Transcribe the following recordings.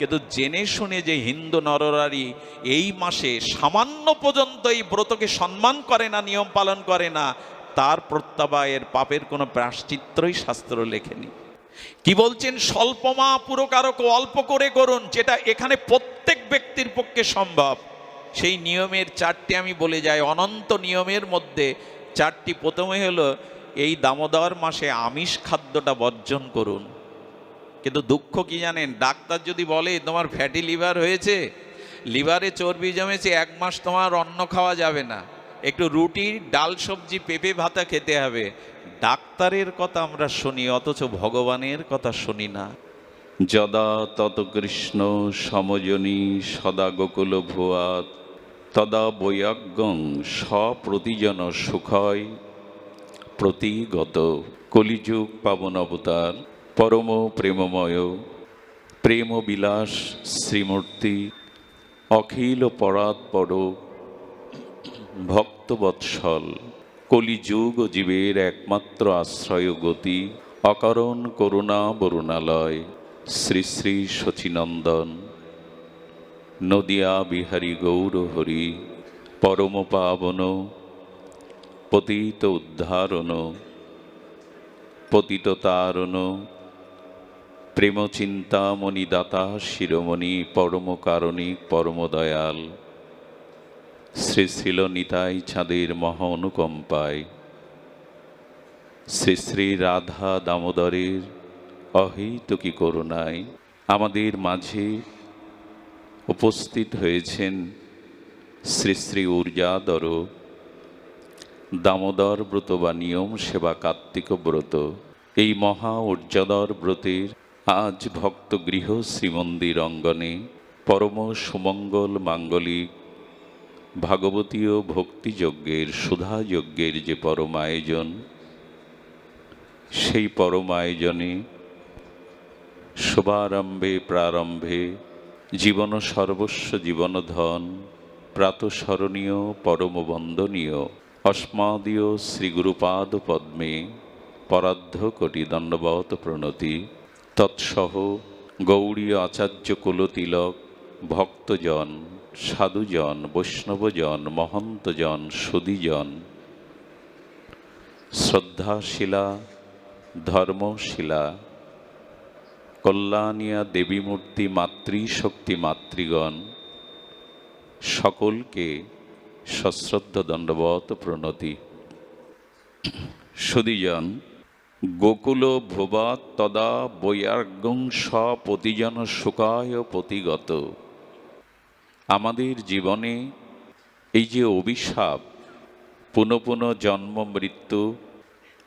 কিন্তু জেনে শুনে যে হিন্দু নরনারী এই মাসে সামান্য পর্যন্ত এই ব্রতকে সম্মান করে না, নিয়ম পালন করে না, তার প্রত্যাবায়ের পাপের কোনো প্রাশ্চিত্রই শাস্ত্র লেখেনি। কি বলছেন? স্বল্পমা পুরকারক অল্প করে করুন, যেটা এখানে প্রত্যেক ব্যক্তির পক্ষে সম্ভব। সেই নিয়মের চারটি আমি বলে যাই। অনন্ত নিয়মের মধ্যে চারটি প্রথমে হলো, এই দামোদর মাসে আমিষ খাদ্যটা বর্জন করুন। কিন্তু দুঃখ কি জানেন? ডাক্তার যদি বলে, তোমার ফ্যাটি লিভার হয়েছে লিভারে চর্বি জমেছে, এক মাস তোমার অন্ন খাওয়া যাবে না। একটু রুটি, ডাল, সবজি, পেঁপে, ভাতা খেতে হবে। ডাক্তারের কথা আমরা শুনি, অথচ ভগবানের কথা শুনি না। যদা তত কৃষ্ণ সমজনী সদা গোকুল ভুয়াত, তদা বৈয়াজ্ঞং স্বপ্রতিজন সুখয় প্রতিগত। কলিযুগ পাবন অবতার। পরম প্রেমময়, প্রেম বিলাস শ্রীমূর্তি, অখিল পরাৎপর ভক্তবৎসল কলিযুগ জীবের একমাত্র আশ্রয় গতি, অকারণ করুণা বরুণালয়, শ্রী শ্রী শচীনন্দন নদিয়া বিহারী গৌর হরি, পরম পাবন, পতিত উদ্ধারণ, পতিত তারণ। প্রেম দাতা শিরোমণি পরম কারণিক পরম দয়াল শ্রী শ্রীল নিতাই চাঁদের মহা অনুকম্পায় শ্রী শ্রী রাধা দামোদরের অহৈতুকী করুণায় আমাদের মাঝে উপস্থিত হয়েছেন শ্রী শ্রী ঊর্জাদর দামোদর ব্রত বা নিয়ম সেবা কার্তিক ব্রত। এই মহা ঊর্জাদর ব্রতের আজ ভক্ত গৃহ শ্রীমন্দির অঙ্গনে পরম সুমঙ্গল মাঙ্গলিক ভাগবতীয় ভক্তিযজ্ঞের, সুধাযজ্ঞের যে পরম আয়োজন, সেই পরম আয়োজনে শুভারম্ভে প্রারম্ভে জীবন সর্বস্ব জীবনধন প্রাতঃস্মরণীয় পরম বন্দনীয় অস্মাদীয় শ্রীগুরুপাদ পদ্মে পরাধ্য কোটি দণ্ডবত প্রণতি। তৎসহ গৌড়ীয় আচার্য কুলতিলক, ভক্তজন, সাধুজন, বৈষ্ণবজন, মহন্তজন সুদীজন শ্রদ্ধাশিলা, ধর্মশিলা, কল্যাণিয়া দেবীমূর্তি মাতৃশক্তি মাতৃগণ, সকলকে সশ্রদ্ধ দণ্ডবত প্রণতি। সুদীজন গোকুল ভ্রুবাত তদা বৈয়ার্গং স্বপতিজন সুকায় প্রতিগত আমাদের জীবনে এই যে অভিশাপ, পুনঃ পুনঃ জন্ম মৃত্যু,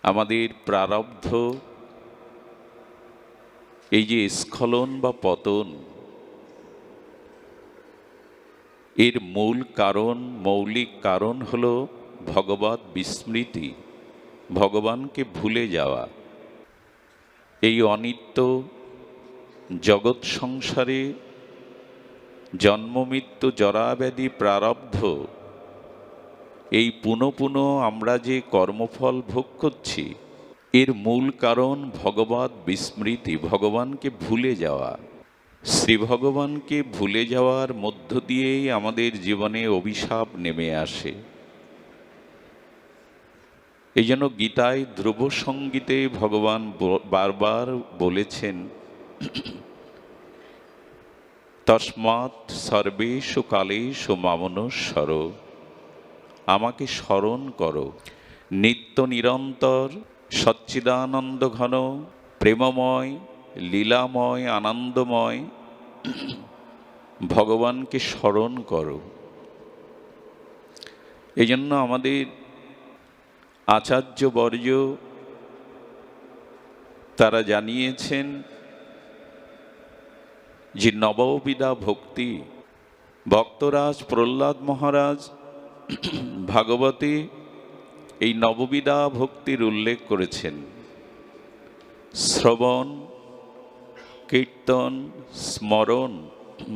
আমাদের প্রারব্ধ, এই যে স্খলন বা পতন, এর মূল কারণ, মৌলিক কারণ হল ভগবত বিস্মৃতি। ভগবানকে ভুলে যাওয়া, এই অনিত্য জগৎ সংসারে জন্মমৃত্যু জরাব্যাধি প্রারব্ধ, এই পুনঃ পুনঃ আমরা যে কর্মফল ভোগ করছি, এর মূল কারণ ভগবত বিস্মৃতি, ভগবানকে ভুলে যাওয়া। শ্রী ভগবানকে ভুলে যাওয়ার মধ্য দিয়েই আমাদের জীবনে অভিশাপ নেমে আসে। এই জন্য গীতায় ধ্রুব সঙ্গীতে ভগবান বারবার বলেছেন, তস্মাৎ সর্বেষু কালেষু মামনুস্বর আমাকে স্মরণ করো। নিত্য নিরন্তর সচ্চিদানন্দ ঘন, প্রেমময়, লীলাময়, আনন্দময়, ভগবানকে স্মরণ করো। এই জন্য আমাদের আচার্যবর্য তারা জানিয়েছেন যে নববিদা ভক্তি ভক্তরাজ প্রহ্লাদ মহারাজ ভাগবতী এই নববিদা ভক্তির উল্লেখ করেছেন। শ্রবণ, কীর্তন, স্মরণ,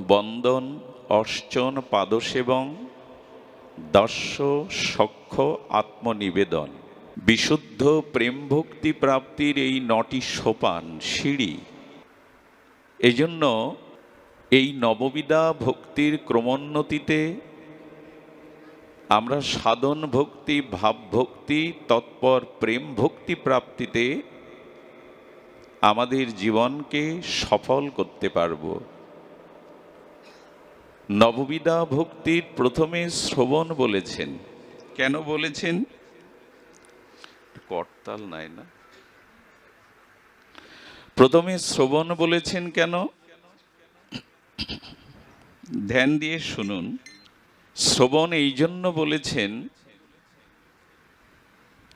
বন্দন, অর্চন পাদসেবং দর্শ, সক্ষ, আত্মনিবেদন। বিশুদ্ধ প্রেম ভক্তি প্রাপ্তির এই নটি সোপান, সিঁড়ি। এজন্য এই নববিদা ভক্তির ক্রমোন্নতিতে আমরা সাধন ভক্তি, ভাব ভক্তি, তৎপর প্রেম ভক্তি প্রাপ্তিতে আমাদের জীবনকে সফল করতে পারব। নববিধা ভক্তির প্রথমে শ্রবণ বলেছেন। কেন বলেছেন? করতাল নাই না? প্রথমে শ্রবণ বলেছেন কেন? ধ্যান দিয়ে শুনুন। শ্রবণ এই জন্য বলেছেন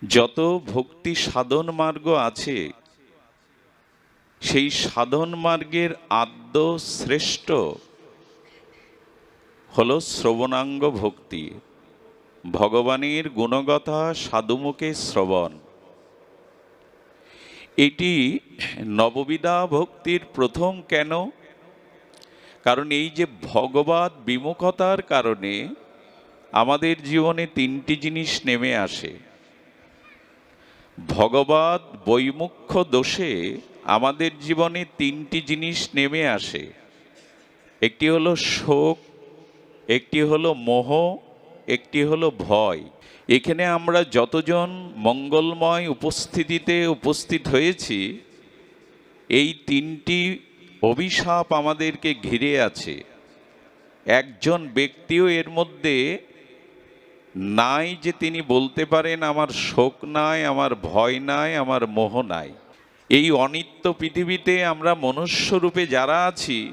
যত ভক্তি সাধন মার্গ আছে সেই সাধন মার্গের আদ্য শ্রেষ্ঠ হল শ্রবণাঙ্গ ভক্তি। ভগবানের গুণগতা সাধুমুখে শ্রবণ। এটি নববিধা ভক্তির প্রথম কেন? কারণ এই যে ভগবত বিমুখতার কারণে আমাদের জীবনে তিনটি জিনিস নেমে আসে। ভগবত বৈমুখ্য দোষে আমাদের জীবনে তিনটি জিনিস নেমে আসে। একটি হলো শোক একটি হলো মোহ, একটি হলো ভয়। এখানে আমরা যতজন মঙ্গলময় উপস্থিতিতে উপস্থিত হয়েছি, এই তিনটি অভিশাপ আমাদেরকে ঘিরে আছে। একজন ব্যক্তিও এর মধ্যে নাই যে তিনি বলতে পারেন, আমার শোক নাই, আমার ভয় নাই, আমার মোহ নাই। এই অনিত্য পৃথিবীতে আমরা মনুষ্যরূপে যারা আছি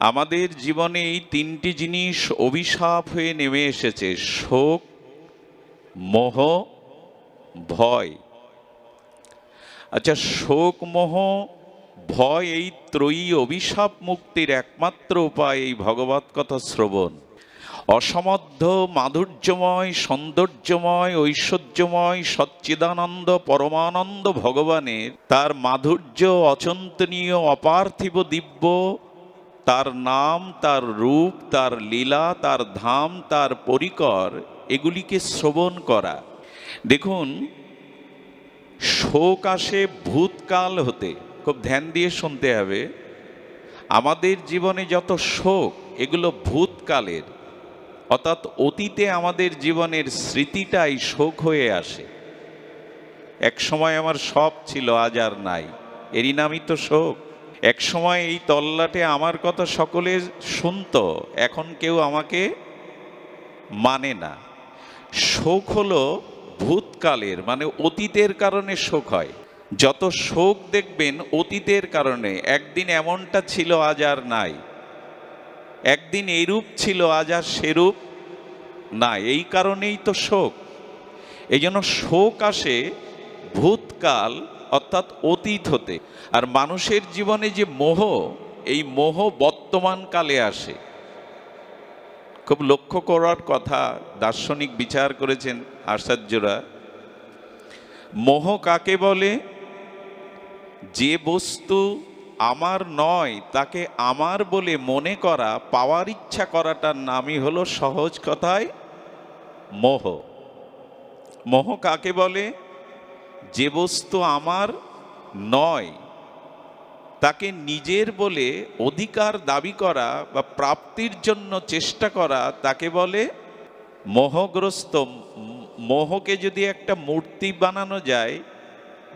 আমাদের জীবনে এই তিনটি জিনিস অভিশাপ হয়ে নেমে এসেছে, শোক, মোহ, ভয়। আচ্ছা শোক, মোহ, ভয় এই ত্রয়ী অভিশাপ মুক্তির একমাত্র উপায় এই ভগবত কথা শ্রবণ। অসমদ্ধ মাধুর্যময়, সৌন্দর্যময়, ঐশ্বর্যময়, সচ্চিদানন্দ, পরমানন্দ ভগবানের তার মাধুর্য, অচন্তনীয়, অপার্থিব দিব্য তার নাম, তার রূপ, তার লীলা, তার ধাম, তার পরিকর, এগুলিকে শ্রবণ করা। দেখুন শোক আসে ভূতকাল হতে, খুব ধ্যান দিয়ে শুনতে হবে, আমাদের জীবনে যত শোক, এগুলো ভূতকালের। অর্থাৎ অতীতে আমাদের জীবনের স্মৃতিটাই শোক হয়ে আসে। এক সময় আমার সব ছিল, আজ আর নাই। এরই নামই তো শোক। এক সময় এই তল্লাটে আমার কথা সকলে শুনত, এখন কেউ আমাকে মানে না। শোক হলো ভূতকালের মানে অতীতের কারণে শোক হয়। যত শোক দেখবেন অতীতের কারণে, একদিন এমনটা ছিল আজ আর নাই। একদিন এইরূপ ছিল, আজ আর সেরূপ না এই কারণেই তো শোক। এই জন্য শোক আসে ভূতকাল অর্থাৎ অতীত হতে। আর মানুষের জীবনে যে মোহ, এই মোহ বর্তমান কালে আসে। খুব লক্ষ্য করার কথা দার্শনিক বিচার করেছেন আচার্যরা। মোহ কাকে বলে? যে বস্তু আমার নয়, তাকে আমার বলে মনে করা, পাওয়ার ইচ্ছা করাটার নামই হলো সহজ কথায় মোহ। মোহ কাকে বলে? যে বস্তু আমার নয়, তাকে নিজের বলে অধিকার দাবি করা বা প্রাপ্তির জন্য চেষ্টা করা, তাকে বলে মোহগ্রস্ত। মোহকে যদি একটা মূর্তি বানানো যায়,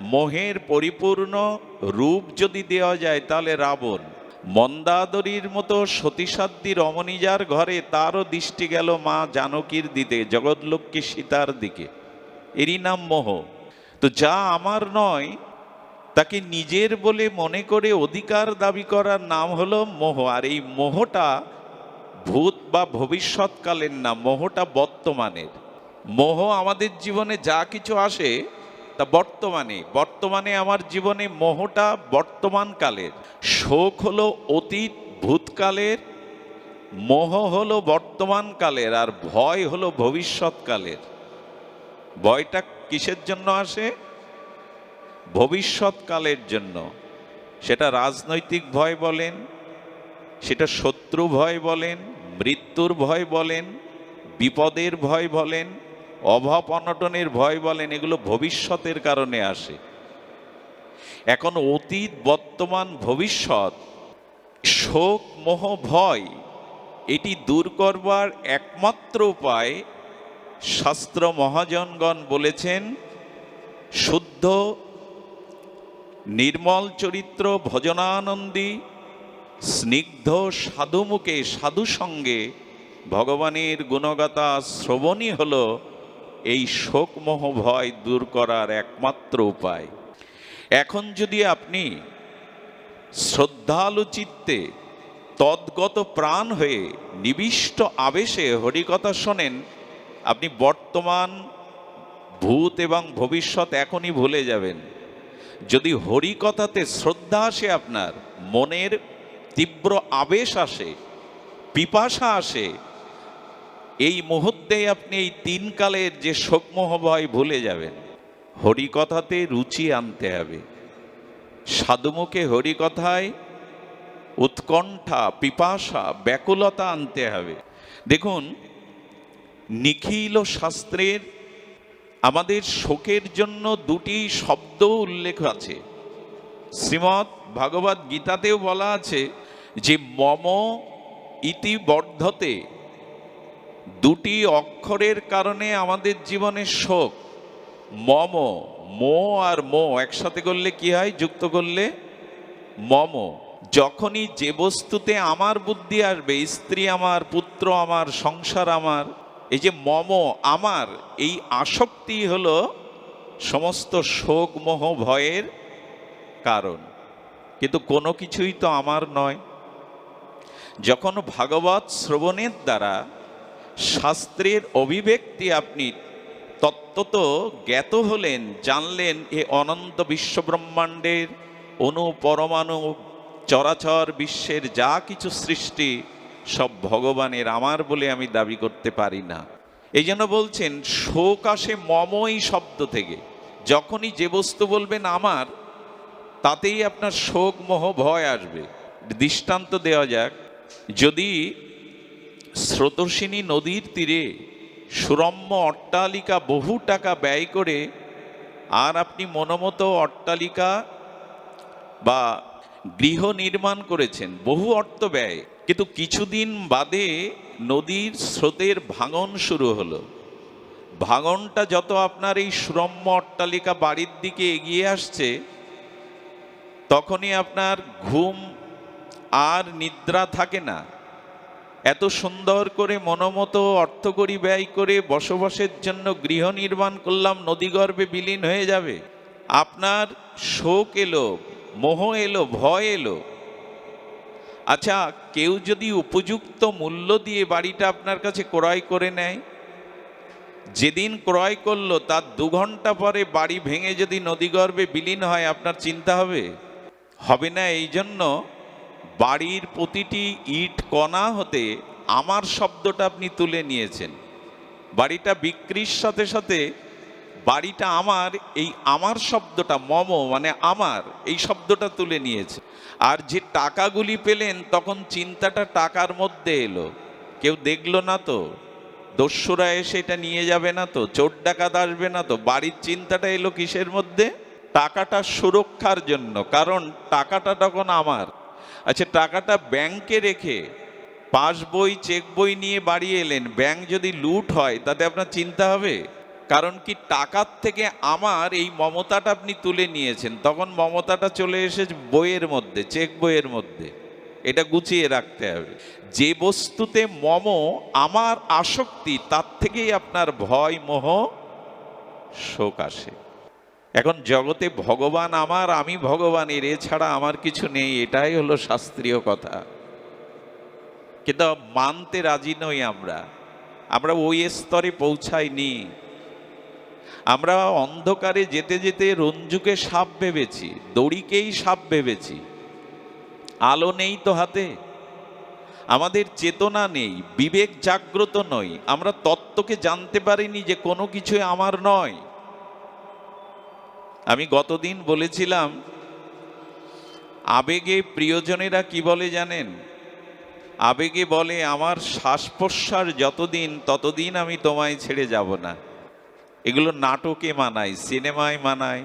মোহের পরিপূর্ণ রূপ যদি দেওয়া যায়, তাহলে রাবণ। মন্দাদরীর মতো সতীসাধ্যী রমণীজার ঘরে তারও দৃষ্টি গেল মা জানকীর দিতে, জগৎলক্ষ্মী সীতার দিকে। এরই নাম মোহ। তো যা আমার নয়, তাকে নিজের বলে মনে করে অধিকার দাবি করার নাম হলো মোহ। আর এই মোহটা ভূত বা ভবিষ্যৎকালের না, মোহটা বর্তমানের। মোহ আমাদের জীবনে যা কিছু আসে, তা বর্তমানে। বর্তমানে আমার জীবনে মোহটা বর্তমান কালের শোক হলো অতীত, ভূতকালের। মোহ হলো বর্তমান কালের আর ভয় হলো ভবিষ্যৎকালের। ভয়টা কিসের জন্য আসে? ভবিষ্যৎকালের জন্য। সেটা রাজনৈতিক ভয় বলেন, সেটা শত্রু ভয় বলেন, মৃত্যুর ভয় বলেন, বিপদের ভয় বলেন, অভাব অনটনের ভয় বলেন, এগুলো ভবিষ্যতের কারণে আসে। এখন অতীত, বর্তমান, ভবিষ্যৎ, শোক, মোহ, ভয়, এটি দূর করবার একমাত্র উপায় শাস্ত্র মহাজনগণ বলেছেন, শুদ্ধ, নির্মল চরিত্র ভজনানন্দী, স্নিগ্ধ সাধুমুখে সাধু সঙ্গে ভগবানের গুণগাতা শ্রবণই হল এই শোকমোহ ভয় দূর করার একমাত্র উপায়। এখন যদি আপনি শ্রদ্ধালু চিত্তে তদ্গত প্রাণ হয়ে নিবিষ্ট আবেশে হরিকথা শোনেন আপনি বর্তমান ভূত এবং ভবিষ্যৎ এখনই ভুলে যাবেন। যদি হরিকথাতে শ্রদ্ধা আসে আপনার, মনের তীব্র আবেশ আসে, পিপাসা আসে, এই মুহূর্তে আপনি এই তিন কালের যে শোকমোহ ভয় ভুলে যাবেন। হরিকথাতে রুচি আনতে হবে। সাধুমুখে হরিকথায় উৎকণ্ঠা, পিপাসা, ব্যাকুলতা আনতে হবে। দেখুন নিখিল শাস্ত্রের আমাদের শোকের জন্য দুটি শব্দ উল্লেখ আছে। শ্রীমৎ ভাগবত গীতাতেও বলা আছে যে, মম ইতি বর্ধতে। দুটি অক্ষরের কারণে আমাদের জীবনে শোক। মম, মো আর মো একসাথে করলে কি হয়? যুক্ত করলে মম। যখনই যে বস্তুতে আমার বুদ্ধি আসবে, স্ত্রী আমার, পুত্র আমার, সংসার আমার এই যে মম, আমার, এই আসক্তি হলো সমস্ত শোক মোহ ভয়ের কারণ। কিন্তু কোনো কিছুই তো আমার নয়। যখন ভাগবত শ্রবণের দ্বারা শাস্ত্রের অভিব্যক্তি আপনি তত্ত্বত জ্ঞাত হলেন, জানলেন এ অনন্ত বিশ্বব্রহ্মাণ্ডের অনুপরমাণু, চরাচর বিশ্বের যা কিছু সৃষ্টি সব ভগবানের আমার বলে আমি দাবি করতে পারি না। এই জন্য বলছেন শোক আসে মমই শব্দ থেকে। যখনই যে বস্তু বলবেন আমার, তাতেই আপনার শোক, মোহ, ভয় আসবে। দৃষ্টান্ত দেওয়া যাক। যদি স্রোতস্বিনী নদীর তীরে সুরম্য অট্টালিকা বহু টাকা ব্যয় করে, আর আপনি মনোমতো অট্টালিকা বা গৃহ নির্মাণ করেছেন, বহু অর্থ ব্যয় কিন্তু কিছুদিন বাদে নদীর স্রোতের ভাঙন শুরু হলো। ভাঙনটা যত আপনার এই সুরম্য অট্টালিকা বাড়ির দিকে এগিয়ে আসছে, তখনই আপনার ঘুম আর নিদ্রা থাকে না। এত সুন্দর করে মনোমতো অর্থকরী ব্যয় করে বসবাসের জন্য গৃহ নির্মাণ করলাম, নদীগর্ভে বিলীন হয়ে যাবে। আপনার শোক এলো, মোহ এলো, ভয় এলো। আচ্ছা কেউ যদি উপযুক্ত মূল্য দিয়ে বাড়িটা আপনার কাছে ক্রয় করে নেয়? যেদিন ক্রয় করল, তার দু ঘণ্টা পরে বাড়ি ভেঙে যদি নদীগর্ভে বিলীন হয়, আপনার চিন্তা হবে? হবে না, এই জন্য বাড়ির প্রতিটি ইট কণা হতে আমার শব্দটা আপনি তুলে নিয়েছেন। বাড়িটা বিক্রির সাথে সাথে বাড়িটা আমার, এই আমার শব্দটা মম মানে আমার, এই শব্দটা তুলে নিয়েছে। আর যে টাকাগুলি পেলেন, তখন চিন্তাটা টাকার মধ্যে এলো। কেউ দেখল না তো? দস্যুরা এসে এটা নিয়ে যাবে না তো? চোর ডাকাত আসবে না তো? বাড়ির চিন্তাটা এলো কিসের মধ্যে? টাকাটা সুরক্ষার জন্য, কারণ টাকাটা তখন আমার। আচ্ছা টাকাটা ব্যাংকে রেখে পাস বই, চেক বই নিয়ে বাড়ি এলেন। ব্যাংক যদি লুট হয়, তাতে আপনার চিন্তা হবে? কারণ কি টাকার থেকে আমার এই মমতাটা আপনি তুলে নিয়েছেন। তখন মমতাটা চলে এসেছে বইয়ের মধ্যে, চেক বইয়ের মধ্যে। এটা গুছিয়ে রাখতে হবে। যে বস্তুতে মম আমার আসক্তি, তার থেকেই আপনার ভয়, মোহ, শোক আসে। এখন জগতে ভগবান আমার, আমি ভগবানের, এছাড়া আমার কিছু নেই। এটাই হলো শাস্ত্রীয় কথা। কিন্তু মানতে রাজি নই আমরা। আমরা ওই স্তরে পৌঁছাইনি। আমরা অন্ধকারে যেতে যেতে রঞ্জুকে সাপ ভেবেছি, দড়িকেই সাপ ভেবেছি। আলো নেই তো হাতে। আমাদের চেতনা নেই, বিবেক জাগ্রত নই। আমরা তত্ত্বকে জানতে পারিনি যে কোনো কিছুই আমার নয়। আমি গতদিন বলেছিলাম, আবেগে প্রিয়জনেরা কি বলে জানেন? আবেগে বলে, আমার শ্বাস প্রশ্বাস যতদিন, ততদিন আমি তোমায় ছেড়ে যাব না। এগুলো নাটকে মানায়, সিনেমায় মানায়,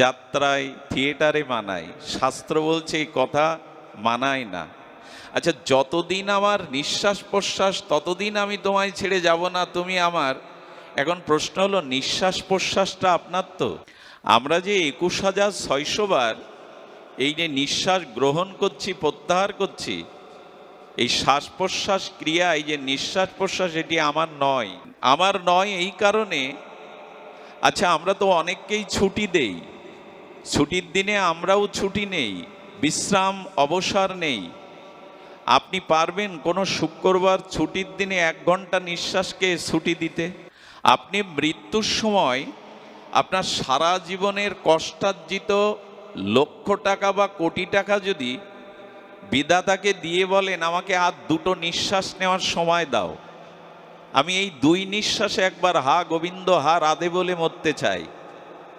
যাত্রায়, থিয়েটারে মানায়, শাস্ত্র বলছে এই কথা মানায় না। আচ্ছা যতদিন আমার নিঃশ্বাস প্রশ্বাস ততদিন আমি তোমায় ছেড়ে যাব না, তুমি আমার। এখন প্রশ্ন হলো নিঃশ্বাস প্রশ্বাসটা আপনার তো? আমরা যে একুশ হাজার ছয়শো বার এই যে নিঃশ্বাস গ্রহণ করছি, প্রত্যাহার করছি এই শ্বাস প্রশ্বাস ক্রিয়া, এই যে নিঃশ্বাস প্রশ্বাস এটি আমার নয়। আমার নয় এই কারণে আচ্ছা আমরা তো অনেককেই ছুটি দেই। ছুটির দিনে আমরাও ছুটি নেই, বিশ্রাম, অবসর নেই। আপনি পারবেন কোনো শুক্রবার ছুটির দিনে এক ঘণ্টা নিঃশ্বাসকে ছুটি দিতে। আপনি মৃত্যুর সময় আপনার সারা জীবনের কষ্টার্জিত লক্ষ টাকা বা কোটি টাকা যদি বিধাতাকে দিয়ে বলেন, আমাকে আর দুটো নিঃশ্বাস নেওয়ার সময় দাও। আমি এই দুই নিঃশ্বাসে একবার হা গোবিন্দ, হা রাধে বলে মরতে চাই।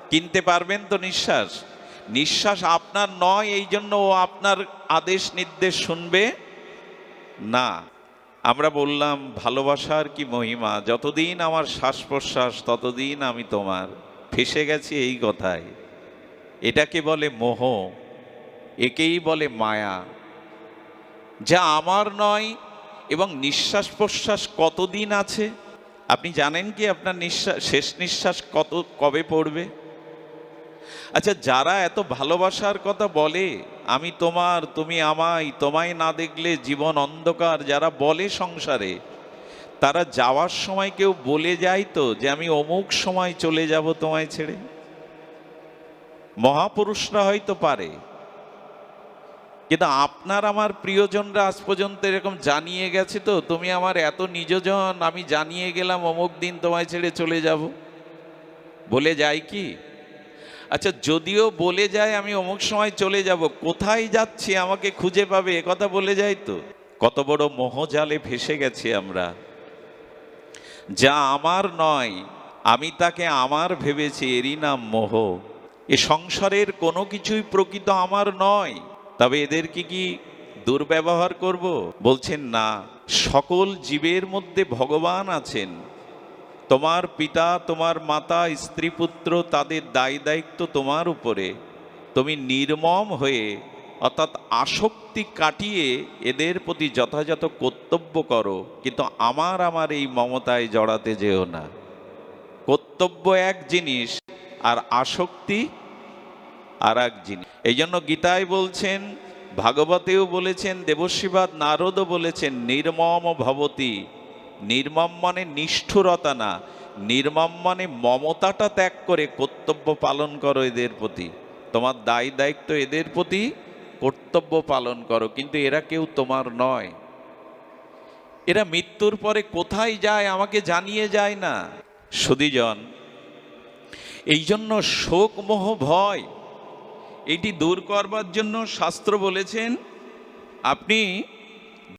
কিনতে পারবেন তো নিঃশ্বাস? নিঃশ্বাস আপনার নয়, এই জন্য ও আপনার আদেশ নির্দেশ শুনবে? না। আমরা বললাম, ভালোবাসার কি মহিমা? যতদিন আমার শ্বাস প্রশ্বাস ততদিন আমি তোমার। ফেসে গেছি এই কথায়। এটাকে বলে মোহ, একেই বলে মায়া। যা আমার নয় এবং নিঃশ্বাস প্রশ্বাস কতদিন আছে? আপনি জানেন কি আপনার নিঃশ্বাস শেষ নিঃশ্বাস কত, কবে পড়বে? আচ্ছা যারা এত ভালোবাসার কথা বলে, আমি তোমার, তুমি আমায়, তোমায় না দেখলে জীবন অন্ধকার, যারা বলে সংসারে, তারা যাওয়ার সময় কেউ বলে যায় তো যে আমি অমুক সময় চলে যাব তোমায় ছেড়ে? মহাপুরুষরা হয়তো পারে কিন্তু আপনার আমার প্রিয়জনরা আজ পর্যন্ত এরকম জানিয়ে গেছে তো, তুমি আমার এত নিজজন, আমি জানিয়ে গেলাম অমুক দিন তোমায় ছেড়ে চলে যাব। বলে যায় কি? আচ্ছা যদিও বলে যায় আমি অমুক সময় চলে যাব, কোথায় যাচ্ছি, আমাকে খুঁজে পাবে কথা বলে যায় তো। কত বড় মোহজালে ভেসে গেছি আমরা। যা আমার নয়, আমি তাকে আমার ভেবেছি, এরই নাম মোহ। এ সংসারের কোনো কিছুই প্রকৃত আমার নয়। তবে এদেরকে কি দুর্ব্যবহার করব? বলছেন, না, সকল জীবের মধ্যে ভগবান আছেন। তোমার পিতা, তোমার মাতা, স্ত্রী, পুত্র তাদের দায় দায়িত্ব তোমার উপরে। তুমি নির্মম হয়ে, অর্থাৎ আসক্তি কাটিয়ে এদের প্রতি যথাযথ কর্তব্য করো, কিন্তু আমার আমার এই মমতায় জড়াতে যেও না। কর্তব্য এক জিনিস, আর আসক্তি আর এক জিনিস। এই জন্য গীতায় বলছেন, ভাগবতেও বলেছেন, দেবশিবাদ নারদও বলেছেন, নির্মম ভবতী। নির্মম মানে নিষ্ঠুরতা না, নির্মম মানে মমতাটা ত্যাগ করে কর্তব্য পালন করো এদের প্রতি। তোমার দায় দায়িত্ব এদের প্রতি কর্তব্য পালন করো, কিন্তু এরা কেউ তোমার নয়। এরা মৃত্যুর পরে কোথায় যায় আমাকে জানিয়ে যায় না। সুদীজন এই জন্য শোক মোহ ভয় এটি দূর করবার জন্য শাস্ত্র বলেছেন আপনি